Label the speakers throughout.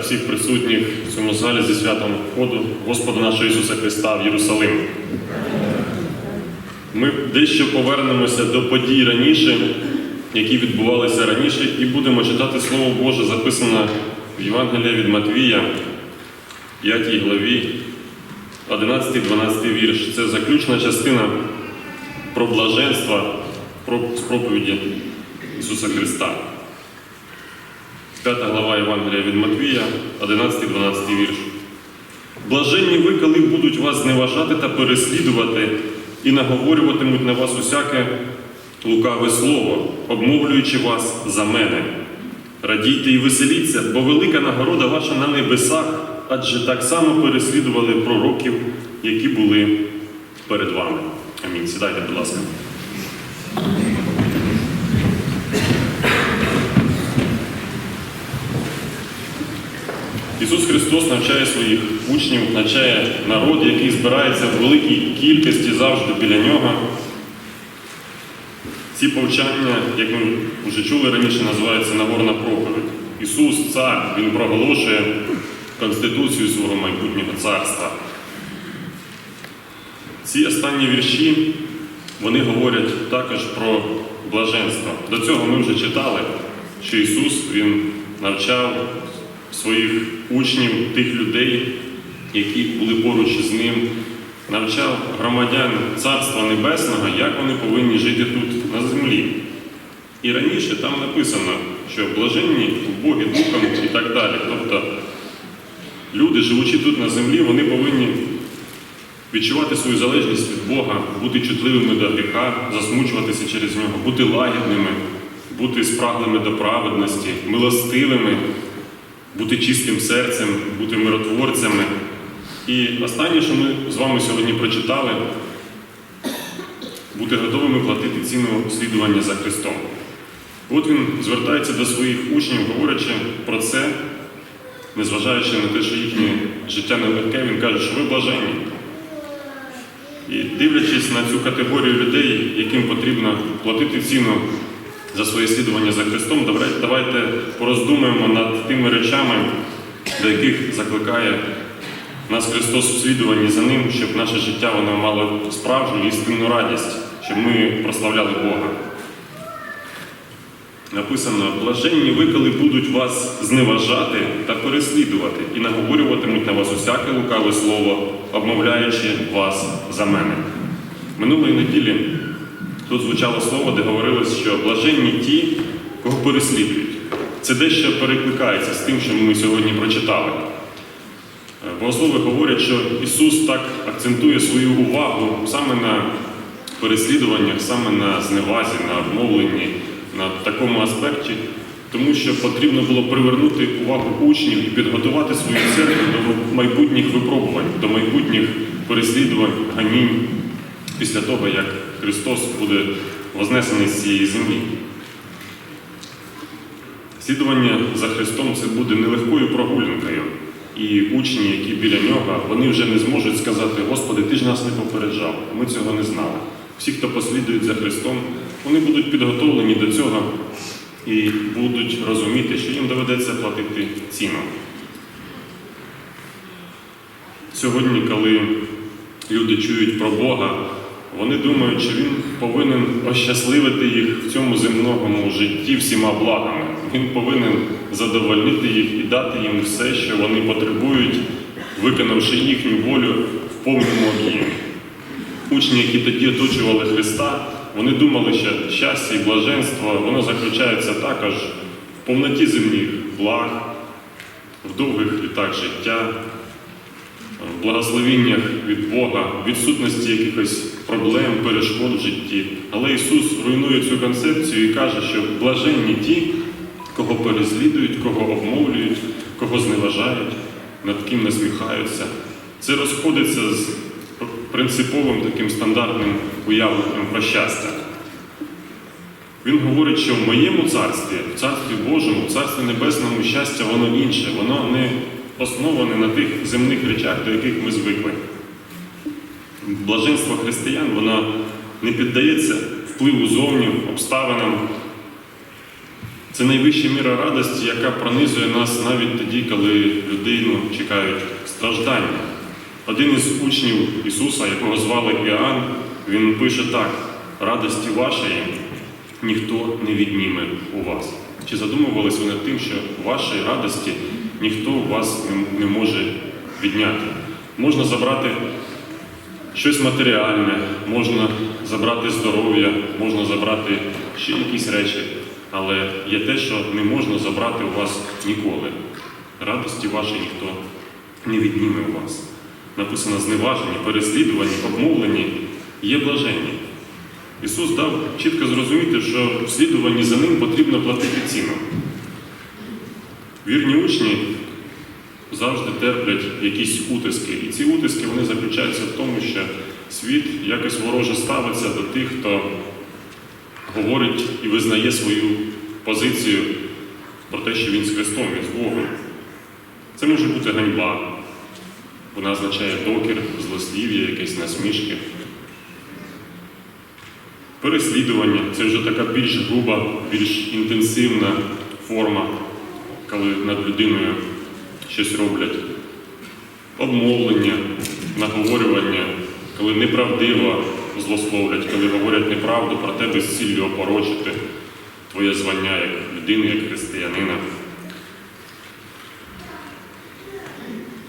Speaker 1: всіх присутніх в цьому залі зі святом входу Господа нашого Ісуса Христа в Єрусалим. Ми дещо повернемося до подій раніше, які відбувалися раніше, і будемо читати Слово Боже, записане в Євангелії від Матвія, 5 главі, 11-12 вірш. Це заключна частина про блаженство про з проповіді Ісуса Христа. 5 глава Євангелія від Матвія, 11-12 вірш. Блаженні ви, коли будуть вас зневажати та переслідувати, і наговорюватимуть на вас усяке лукаве слово, обмовлюючи вас за мене. Радійте і веселіться, бо велика нагорода ваша на небесах, адже так само переслідували пророків, які були перед вами. Амінь. Сідайте, будь ласка. Ісус Христос навчає своїх учнів, навчає народ, який збирається в великій кількості завжди біля нього. Ці повчання, як ми вже чули раніше, називаються Нагорна проповідь. Ісус, цар, Він проголошує Конституцію свого майбутнього царства. Ці останні вірші вони говорять також про блаженство. До цього ми вже читали, що Ісус Він навчав своїх учнів, тих людей, які були поруч з ним, навчав громадян Царства Небесного, як вони повинні жити тут на землі. І раніше там написано, що блаженні Богі Духом і так далі. Тобто люди, живучи тут на землі, вони повинні відчувати свою залежність від Бога, бути чутливими до гріха, засмучуватися через нього, бути лагідними, бути спраглими до праведності, милостивими, бути чистим серцем, бути миротворцями. І останнє, що ми з вами сьогодні прочитали, бути готовими платити ціну слідування за Христом. От він звертається до своїх учнів, говорячи про це, незважаючи на те, що їхнє життя нелегке, він каже, що ви блаженні. І дивлячись на цю категорію людей, яким потрібно платити ціну за своє слідування за Христом, давайте- пороздумаємо над тими речами, до яких закликає нас Христос у слідуванні за ним, щоб наше життя воно мало справжню істинну радість, щоб ми прославляли Бога. Написано, блаженні ви, коли будуть вас зневажати та переслідувати, і наговорюватимуть на вас усяке лукаве слово, обмовляючи вас за мене. Минулої неділі тут звучало слово, де говорилось, що блаженні ті, кого переслідують. Це дещо перекликається з тим, що ми сьогодні прочитали. Богослови говорять, що Ісус так акцентує свою увагу саме на переслідуваннях, саме на зневазі, на обмовленні, на такому аспекті, тому що потрібно було привернути увагу учнів і підготувати свою церкву до майбутніх випробувань, до майбутніх переслідувань, ганінь після того, як Христос буде вознесений з цієї землі. Слідування за Христом це буде нелегкою прогулянкою. І учні, які біля нього, вони вже не зможуть сказати, Господи, ти ж нас не попереджав, ми цього не знали. Всі, хто послідують за Христом, вони будуть підготовлені до цього і будуть розуміти, що їм доведеться платити ціну. Сьогодні, коли люди чують про Бога, вони думають, що Він повинен ощасливити їх в цьому земному житті всіма благами. Він повинен задовольнити їх і дати їм все, що вони потребують, виконавши їхню волю в повному об'ємі. Учні, які тоді оточували Христа, вони думали, що щастя і блаженство воно заключається також в повноті земних благ, в довгих літах життя, в благословіннях від Бога, в відсутності якихось проблем, перешкод в житті. Але Ісус руйнує цю концепцію і каже, що блаженні ті, кого переслідують, кого обмовлюють, кого зневажають, над ким насміхаються. Це розходиться з принциповим таким стандартним уявленням про щастя. Він говорить, що в моєму царстві, в царстві Божому, в царстві Небесному щастя, воно інше, воно не основане на тих земних речах, до яких ми звикли. Блаженство християн, воно не піддається впливу зовні, обставинам, Це найвища міра радості, яка пронизує нас навіть тоді, коли людину чекають страждання. Один із учнів Ісуса, якого звали Іоанн, він пише так: радості вашої ніхто не відніме у вас. Чи задумувались над тим, що вашої радості ніхто у вас не може відняти? Можна забрати щось матеріальне, можна забрати здоров'я, можна забрати ще якісь речі, але є те, що не можна забрати у вас ніколи. Радості вашої ніхто не відніме у вас. Написано зневажені, переслідувані, обмовлені є блаженні. Ісус дав чітко зрозуміти, що в слідуванні за ним потрібно платити ціну. Вірні учні завжди терплять якісь утиски. І ці утиски вони заключаються в тому, що світ якось вороже ставиться до тих, хто говорить і визнає свою позицію про те, що він з Христом, він з Богом. Це може бути ганьба. Вона означає докір, злослів'я, якесь насмішки. Переслідування це вже така більш груба, більш інтенсивна форма, коли над людиною щось роблять. Обмовлення, наговорювання, коли неправдиво злословлять, коли говорять неправду про тебе з ціллю опорочити твоє звання як людини, як християнина.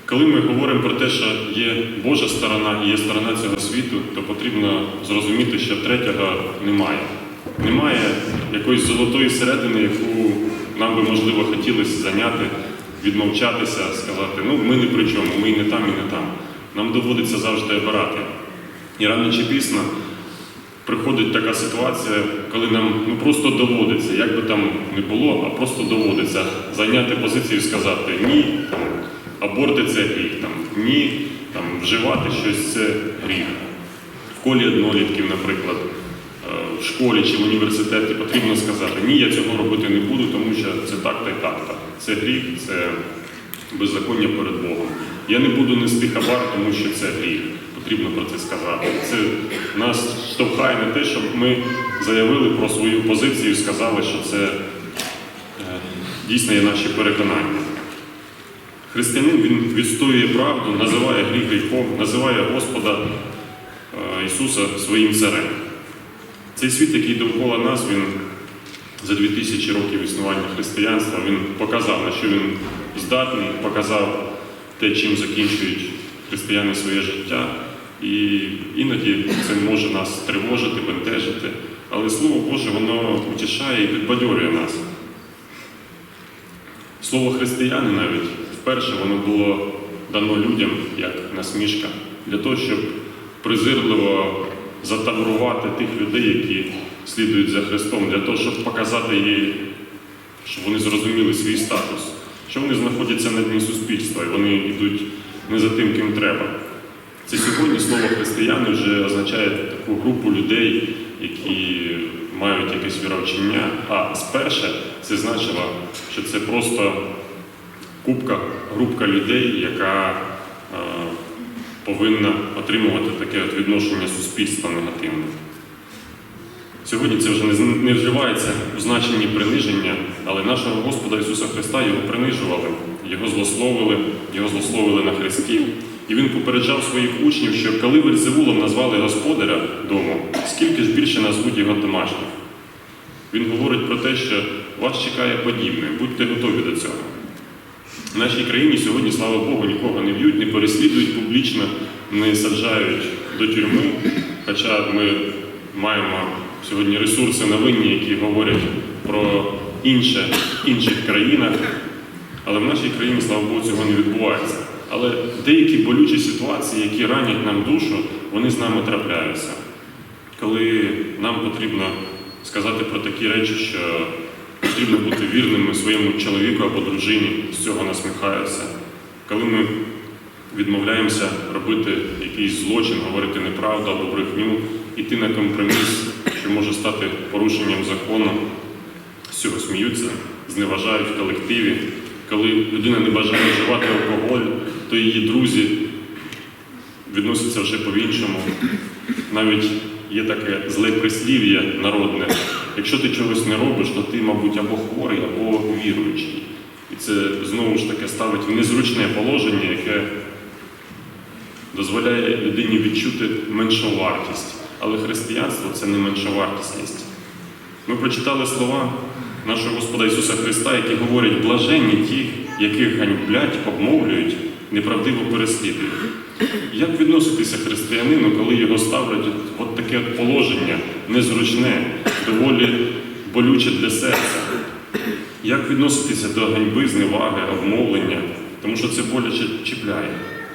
Speaker 1: Коли ми говоримо про те, що є Божа сторона і є сторона цього світу, то потрібно зрозуміти, що третього немає. Немає якоїсь золотої середини, яку нам би можливо хотілося зайняти, відмовчатися, сказати, ну ми не при чому, ми і не там, і не там. Нам доводиться завжди обирати. І рано чи пізно приходить така ситуація, коли нам ну, просто доводиться, як би там не було, а просто доводиться зайняти позицію і сказати ні, там, аборти це гріх, там, ні, там, вживати щось це гріх. В колі однолітків, наприклад, е, в школі чи в університеті потрібно сказати, ні, я цього робити не буду, тому що це так-то і так-то. Це гріх, це беззаконня перед Богом. Я не буду нести хабар, тому що це гріх. Потрібно про це сказати. Це нас штовхає на те, щоб ми заявили про свою позицію і сказали, що це е, дійсно є наші переконання. Християнин він відстоює правду, називає гріх гріхом, називає Господа е, Ісуса своїм царем. Цей світ, який довкола нас, він за 2000 років існування християнства, він показав, на що він здатний, показав те, чим закінчують християни своє життя. І іноді це може нас тривожити, бентежити. Але Слово Боже, воно утішає і підбадьорює нас. Слово християни навіть вперше воно було дано людям як насмішка для того, щоб презирливо затамрувати тих людей, які слідують за Христом, для того, щоб показати їй, щоб вони зрозуміли свій статус, що вони знаходяться на дні суспільства і вони йдуть не за тим, ким треба. Це сьогодні слово християни вже означає таку групу людей, які мають якесь віровчення, а сперше це значило, що це просто купка, групка людей, яка е, повинна отримувати таке от відношення суспільства негативне. Сьогодні це вже не, вживається у значенні приниження, але нашого Господа Ісуса Христа його принижували, його злословили, його злословили на хресті. І він попереджав своїх учнів, що коли Вельзевулом назвали господаря дому, скільки ж більше назвуть його домашніх. Він говорить про те, що вас чекає подібне, будьте готові до цього. В нашій країні сьогодні, слава Богу, нікого не б'ють, не переслідують публічно, не саджають до тюрми. Хоча ми маємо сьогодні ресурси новинні, які говорять про інше інших країнах. Але в нашій країні, слава Богу, цього не відбувається. Але деякі болючі ситуації, які ранять нам душу, вони з нами трапляються. Коли нам потрібно сказати про такі речі, що потрібно бути вірними своєму чоловіку або дружині, з цього насміхаються. Коли ми відмовляємося робити якийсь злочин, говорити неправду або брехню, іти на компроміс, що може стати порушенням закону, з цього сміються, зневажають в колективі. Коли людина не бажає вживати алкоголь, то її друзі відносяться вже по-іншому. Навіть є таке зле прислів'я народне, якщо ти чогось не робиш, то ти, мабуть, або хворий, або віруючий. І це знову ж таки ставить в незручне положення, яке дозволяє людині відчути меншу вартість. Але християнство це не менша вартісність. Ми прочитали слова нашого Господа Ісуса Христа, які говорять, блаженні ті, яких ганьблять, обмовлюють, неправдиво переслідують. Як відноситися християнину, коли його ставлять от, таке положення незручне, доволі болюче для серця? Як відноситися до ганьби, зневаги, обмовлення? Тому що це боляче чіпляє.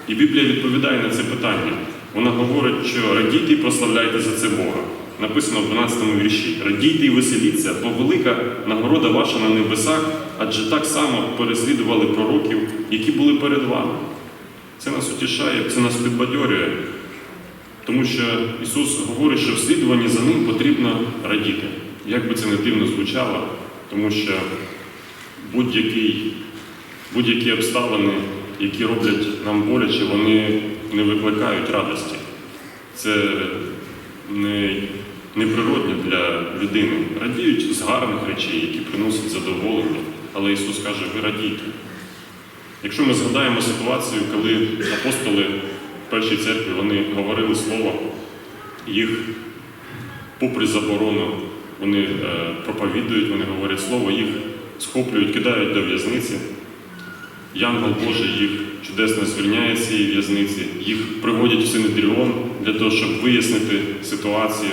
Speaker 1: І Біблія відповідає на це питання. Вона говорить, що радійте і прославляйте за це Бога. Написано в 12 вірші: Радійте і веселіться, бо велика нагорода ваша на небесах, адже так само переслідували пророків, які були перед вами. Це нас утішає, це нас підбадьорює, тому що Ісус говорить, що в слідуванні за ним потрібно радіти. Як би це не дивно звучало, тому що будь-які обставини, які роблять нам боляче, вони не викликають радості. Це не, неприродне для людини. Радіють з гарних речей, які приносять задоволення. Але Ісус каже, ви радійте. Якщо ми згадаємо ситуацію, коли апостоли першій церкві вони говорили слово, їх, попри заборону, вони е, проповідують, вони говорять слово, їх схоплюють, кидають до в'язниці. Янгол Божий їх чудесно звільняє з цієї в'язниці, їх приводять в Синедріон для того, щоб вияснити ситуацію.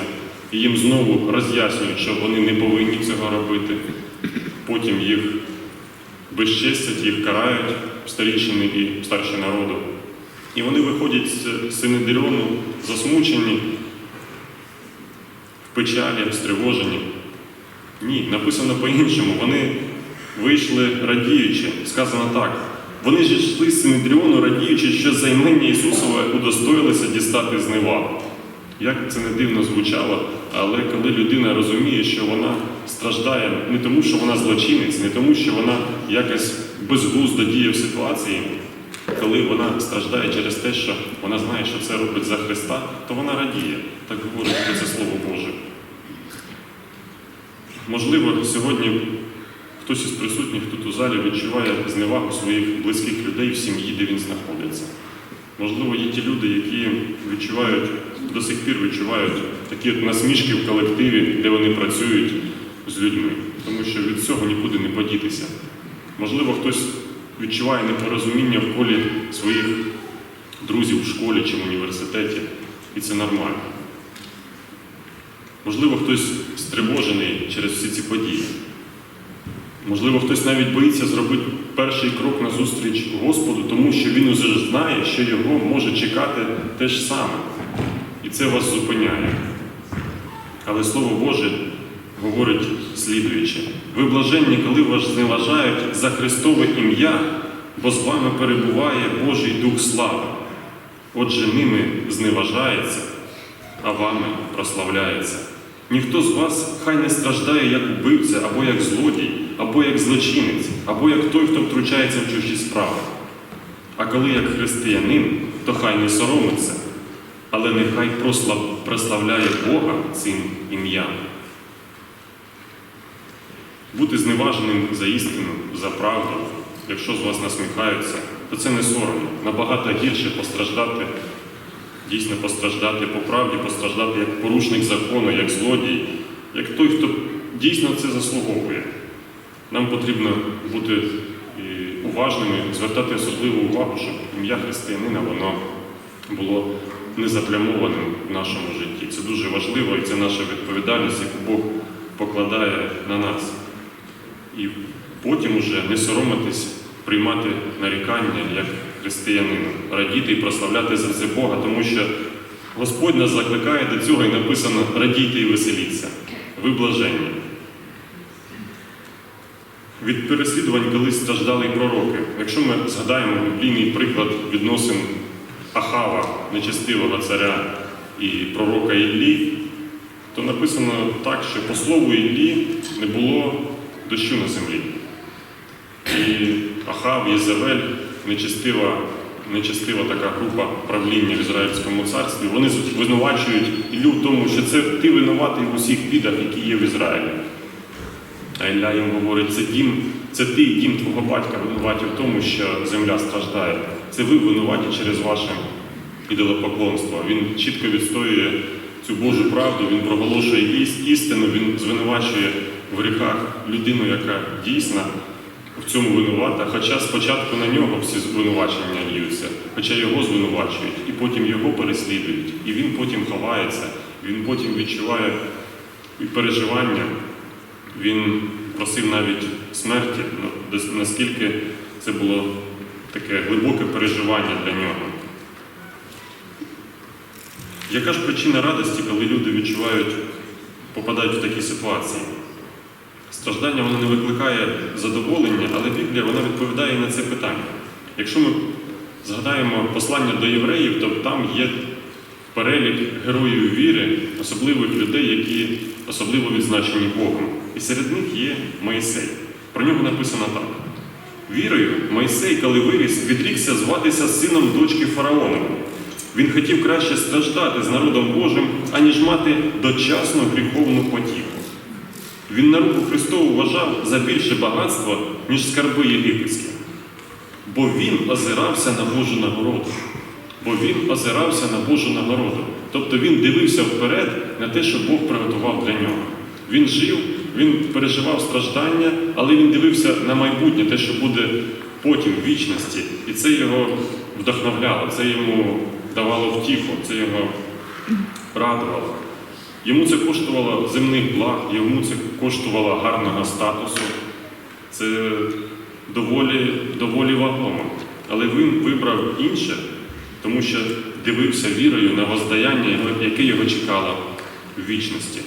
Speaker 1: І їм знову роз'яснюють, що вони не повинні цього робити. Потім їх безчестять, їх карають старішини і старші народу. І вони виходять з Синедріону засмучені, в печалі, стривожені. Ні, написано по-іншому. Вони вийшли радіючи. Сказано так. Вони ж йшли з Синедріону, радіючи, що займання Ісусове удостоїлися дістати з нева. Як це не дивно звучало, але коли людина розуміє, що вона страждає не тому, що вона злочинець, не тому, що вона якось безглуздо діє в ситуації, коли вона страждає через те, що вона знає, що це робить за Христа, то вона радіє. Так говорить про це Слово Боже. Можливо, сьогодні хтось із присутніх тут у залі відчуває зневагу своїх близьких людей в сім'ї, де він знаходиться. Можливо, є ті люди, які відчувають, до сих пір відчувають такі насмішки в колективі, де вони працюють з людьми, тому що від цього нікуди не подітися. Можливо, хтось відчуває непорозуміння в колі своїх друзів в школі чи в університеті, і це нормально. Можливо, хтось стривожений через всі ці події. Можливо, хтось навіть боїться зробити перший крок на зустріч Господу, тому що він уже знає, що його може чекати те ж саме. І це вас зупиняє. Але Слово Боже говорить слідуюче: ви блаженні, коли вас зневажають за Христове ім'я, бо з вами перебуває Божий Дух слави. Отже, ними зневажається, а вами прославляється. Ніхто з вас хай не страждає як убивця, або як злодій, або як злочинець, або як той, хто втручається в чужі справи. А коли як християнин, то хай не соромиться, але нехай прослав, прославляє Бога цим ім'ям. Бути зневаженим за істину, за правду, якщо з вас насміхаються, то це не соромно. Набагато гірше постраждати, дійсно постраждати по правді, постраждати як порушник закону, як злодій, як той, хто дійсно це заслуговує. Нам потрібно бути уважними, звертати особливу увагу, щоб ім'я християнина воно було не заплямованим в нашому житті. Це дуже важливо і це наша відповідальність, яку Бог покладає на нас. І потім уже не соромитись приймати нарікання як християнину, радіти і прославляти за це Бога, тому що Господь нас закликає до цього і написано радійте і веселіться. Ви блаженні. Від переслідувань колись страждали пророки. Якщо ми згадаємо біблійний приклад відносин Ахава, нечестивого царя і пророка Іллі, то написано так, що по слову Іллі не було дощу на землі. І Ахав, Єзавель, нечестива нечестива така група правління в Ізраїльському царстві. Вони звинувачують Іллю тому, що це ти винуватий в усіх бідах, які є в Ізраїлі. А Ілля їм говорить, це дім, це ти дім твого батька винуваті в тому, що земля страждає. Це ви винуваті через ваше ідолопоклонство. Він чітко відстоює цю Божу правду, він проголошує іс- істину, він звинувачує в гріхах людину, яка дійсна в цьому винувата. Хоча спочатку на нього всі звинувачення льються, хоча його звинувачують, і потім його переслідують, і він потім ховається, він потім відчуває і переживання. Він просив навіть смерті, ну, наскільки це було таке глибоке переживання для нього. Яка ж причина радості, коли люди відчувають, попадають в такі ситуації? Страждання воно не викликає задоволення, але Біблія вона відповідає на це питання. Якщо ми згадаємо послання до євреїв, то там є перелік героїв віри, особливих людей, які особливо відзначені Богом. І серед них є Моїсей. Про нього написано так. Вірою Мойсей, коли виріс, відрікся зватися сином дочки фараона. Він хотів краще страждати з народом Божим, аніж мати дочасну гріховну потіху. Він на руку Христову вважав за більше багатство, ніж скарби єгипетські. Бо він озирався на Божу нагороду. Бо він озирався на Божу нагороду. Тобто він дивився вперед на те, що Бог приготував для нього. Він жив, він переживав страждання, але він дивився на майбутнє, те, що буде потім в вічності. І це його вдохновляло, це йому давало втіху, це його радувало. Йому це коштувало земних благ, йому це коштувало гарного статусу. Це доволі, доволі вагомо. Але він вибрав інше, тому що дивився вірою на воздаяння, яке його чекало в вічності.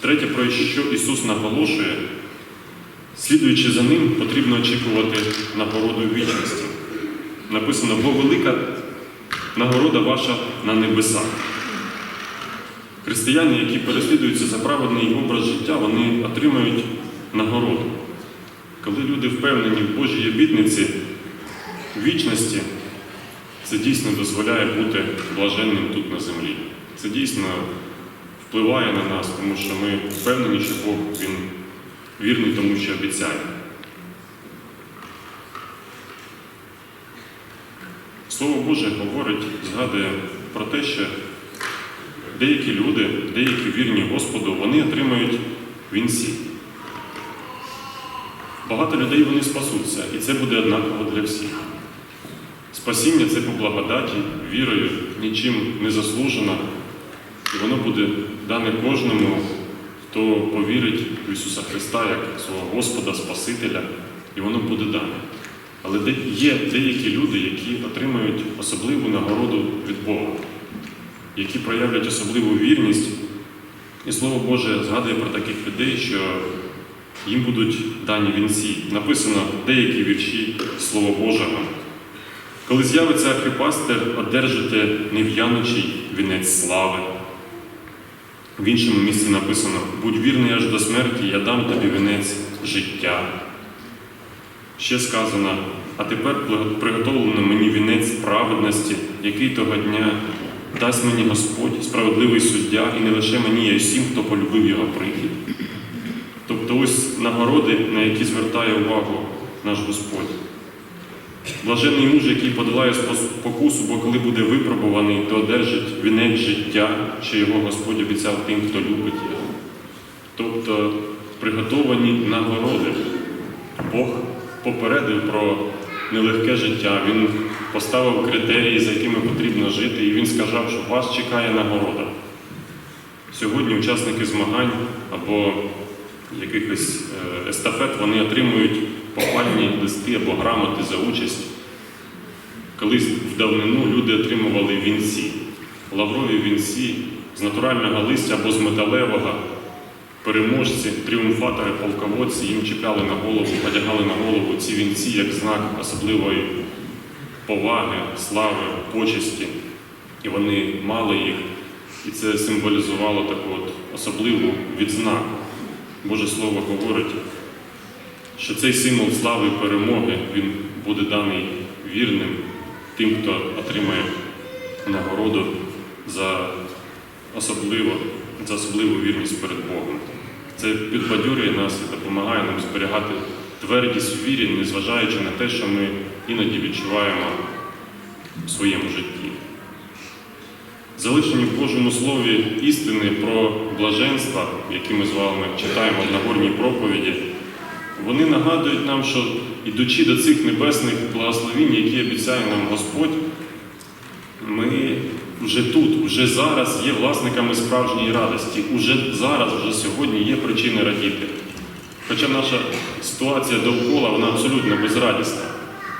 Speaker 1: Третє, про що Ісус наголошує, слідуючи за ним, потрібно очікувати нагороду вічності. Написано, бо велика нагорода ваша на небесах. Християни, які переслідуються за праведний образ життя, вони отримають нагороду. Коли люди впевнені в Божій обітниці вічності, це дійсно дозволяє бути блаженним тут на землі. Це дійсно впливає на нас, тому що ми впевнені, що Бог Він вірний тому, що обіцяє. Слово Боже говорить, згадує про те, що деякі люди, деякі вірні Господу, вони отримають вінці. Багато людей вони спасуться, і це буде однаково для всіх. Спасіння це по благодаті, вірою, нічим не заслужено, і воно буде дане кожному, хто повірить в Ісуса Христа як свого Господа, Спасителя, і воно буде дане. Але є деякі люди, які отримають особливу нагороду від Бога, які проявлять особливу вірність. І Слово Боже згадує про таких людей, що їм будуть дані вінці. Написано деякі вірші Слова Божого. Коли з'явиться архипастер, одержите нев'янучий вінець слави. В іншому місці написано: будь вірний аж до смерті, я дам тобі вінець життя. Ще сказано, а тепер приготовлено мені вінець праведності, який того дня дасть мені Господь, справедливий суддя, і не лише мені, а й всім, хто полюбив його прихід. Тобто ось нагороди, на які звертає увагу наш Господь. Блаженний муж, який подолає спокусу, бо коли буде випробуваний, то одержить вінець життя, що його Господь обіцяв тим, хто любить його. Тобто приготовані нагороди. Бог попередив про нелегке життя, Він поставив критерії, за якими потрібно жити, і Він сказав, що вас чекає нагорода. Сьогодні учасники змагань або якихось е, естафет вони отримують похвальні листи або грамоти за участь. Колись в давнину люди отримували вінці, лаврові вінці з натурального листя або з металевого. Переможці, тріумфатори, полководці їм чіпляли на голову, одягали на голову ці вінці як знак особливої поваги, слави, почесті. І вони мали їх, і це символізувало таку от особливу відзнаку. Боже Слово говорить, що цей символ слави і перемоги він буде даний вірним тим, хто отримає нагороду за особливо, за особливу вірність перед Богом. Це підбадьорює нас і допомагає нам зберігати твердість у вірі, незважаючи на те, що ми іноді відчуваємо в своєму житті. Залишені в Божому Слові істини про блаженства, які ми з вами читаємо в Нагорній проповіді, вони нагадують нам, що ідучи до цих небесних благословінь, які обіцяє нам Господь, ми вже тут, вже зараз є власниками справжньої радості, уже зараз, вже сьогодні є причини радіти. Хоча наша ситуація довкола вона абсолютно безрадісна.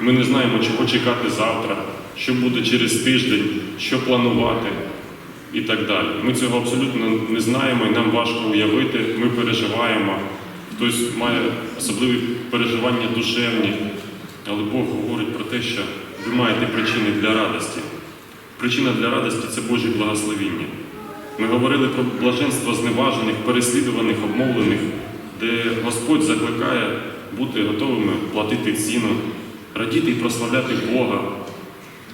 Speaker 1: Ми не знаємо, чого чекати завтра, що буде через тиждень, що планувати і так далі. Ми цього абсолютно не знаємо і нам важко уявити, ми переживаємо. Хтось має особливі переживання душевні, але Бог говорить про те, що ви маєте причини для радості. Причина для радості це Божі благословіння. Ми говорили про блаженство зневажених, переслідуваних, обмовлених, де Господь закликає бути готовими платити ціну, радіти і прославляти Бога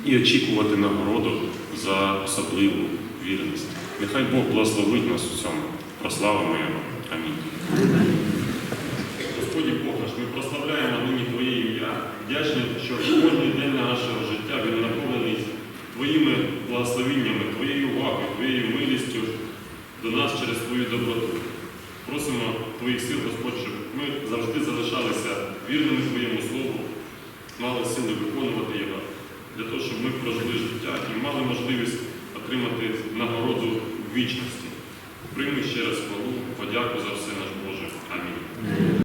Speaker 1: і очікувати нагороду за особливу вірність. Нехай Бог благословить нас у цьому. Прославимо Його. Амінь. Господі Бог наш, ми прославляємо нині Твоє ім'я. Вдячні, що кожен день нашого життя він наповнений Твоїми благословіннями, Твоєю увагою, Твоєю милістю до нас через Твою доброту. Просимо Твоїх сил, Господь, щоб ми завжди залишалися вірними Твоєму Слову, мали сили виконувати його, для того, щоб ми прожили життя і мали можливість отримати нагороду в вічності. Прийми ще раз хвалу, подяку за все на